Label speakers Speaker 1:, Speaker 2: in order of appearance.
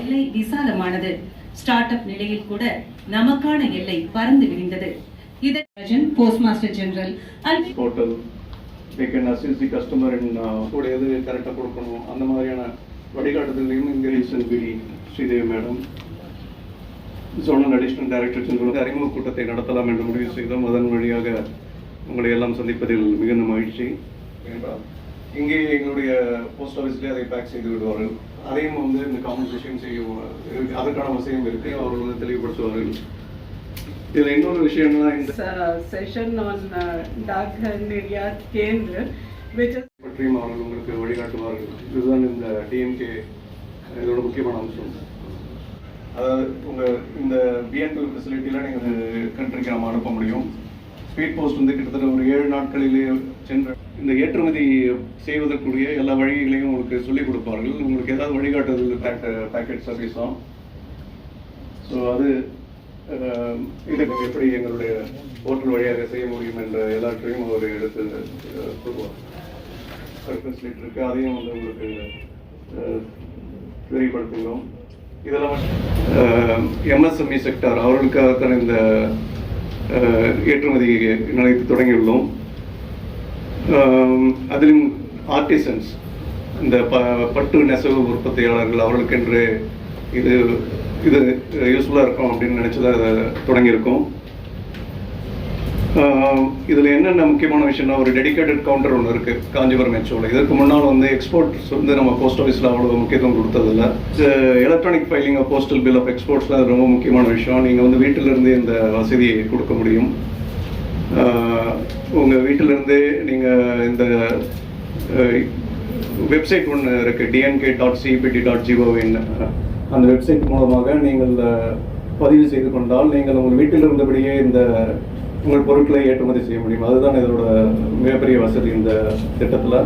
Speaker 1: எல்லை விசாலமானது. Start up நிலையில் கூட நமக்கான எல்லை பறந்து விரிந்தது. இதன் postmaster general and
Speaker 2: portal they can assist the customer in கூட எது கரெக்டாக கொடுக்கணும். அந்த மாதிரியான வழிகாட்டுதலையும் இங்கே ரீசன் பிடி Sridevi madam zonal additional director general அறிமுக கூட்டத்தை நடத்தலாம் என்று முடிவு செய்தோம். அதன் வழியாக உங்களை எல்லாம் சந்திப்பதில் மிகுந்த மகிழ்ச்சி. இங்கே எங்களுடைய போஸ்ட் ஆஃபீஸ்லேயே அதை பேக் செய்து விடுவார்கள். அதையும் வந்து இந்த காம்பன்சேஷன் செய்யும் அதற்கான வசதியும் இருக்கு. அவர்கள் வந்து தெளிவுபடுத்துவார்கள். இதில் இன்னொரு விஷயம்னா இந்த
Speaker 3: Daghar Niryat Kendra, which is
Speaker 2: பற்றியும் அவர்கள் உங்களுக்கு வழிகாட்டுவார்கள். இதுதான் இந்த டிஎம்கே இதோட முக்கியமான அம்சம். அதாவது உங்க இந்த பிஎன்பி ஃபெசிலிட்டியில் நீங்கள் கண்ட்ரிக்கு நம்ம அனுப்ப முடியும். ஸ்பீட் போஸ்ட் வந்து கிட்டத்தட்ட ஒரு ஏழு நாட்களிலே சென்ற இந்த ஏற்றுமதி செய்வதற்குரிய எல்லா வழிகளையும் உங்களுக்கு சொல்லிக் கொடுப்பார்கள். உங்களுக்கு ஏதாவது வழிகாட்டுதல் பேக்கெட் சர்வீஸும் ஸோ அது அஹ், எப்படி எங்களுடைய போர்ட்டல் வழியாக செய்ய முடியும் என்ற எல்லாற்றையும் அவர் எடுத்து அஹ், சொல்லுவார் ஃபெசிலிட்டி இருக்கு. அதையும் வந்து உங்களுக்கு அஹ், விரிவுபடுத்துகிறோம். இதெல்லாம் எம்எஸ்எம்இ செக்டார் அவர்களுக்காகத்தான் இந்த ஏற்றுமதி நிலையத்தை தொடங்கியுள்ளோம். அதிலும் ஆர்டிசன்ஸ் இந்த ப பட்டு நெசவு உற்பத்தியாளர்கள் அவர்களுக்கென்று இது இது யூஸ்ஃபுல்லாக இருக்கும் அப்படின்னு நினச்சி தான் தொடங்கியிருக்கோம். இதில் என்னென்ன முக்கியமான விஷயம்னா ஒரு டெடிகேட்டட் கவுண்டர் ஒன்று இருக்குது காஞ்சிபுரம் மெட்ரோவில் இதற்கு முன்னால் வந்து எக்ஸ்போர்ட்ஸ் வந்து நம்ம போஸ்ட் ஆஃபீஸில் அவ்வளோ முக்கியத்துவம் கொடுத்ததில்ல. Electronic filing of postal bill of எக்ஸ்போர்ட்ஸில் அது ரொம்ப முக்கியமான விஷயம். நீங்கள் வந்து வீட்டிலிருந்தே இந்த வசதியை கொடுக்க முடியும். உங்கள் வீட்டிலிருந்தே நீங்கள் இந்த வெப்சைட் ஒன்று இருக்குது டிஎன்கே டாட் சிபிடி டாட் ஜிஓவின் அந்த வெப்சைட் மூலமாக நீங்கள் பதிவு செய்து கொண்டால் நீங்கள் உங்கள் வீட்டில் இருந்தபடியே இந்த உங்கள் பொருட்களை ஏற்றுமதி செய்ய முடியும். அதுதான் இதோட மிகப்பெரிய வசதி இந்த திட்டத்தில்.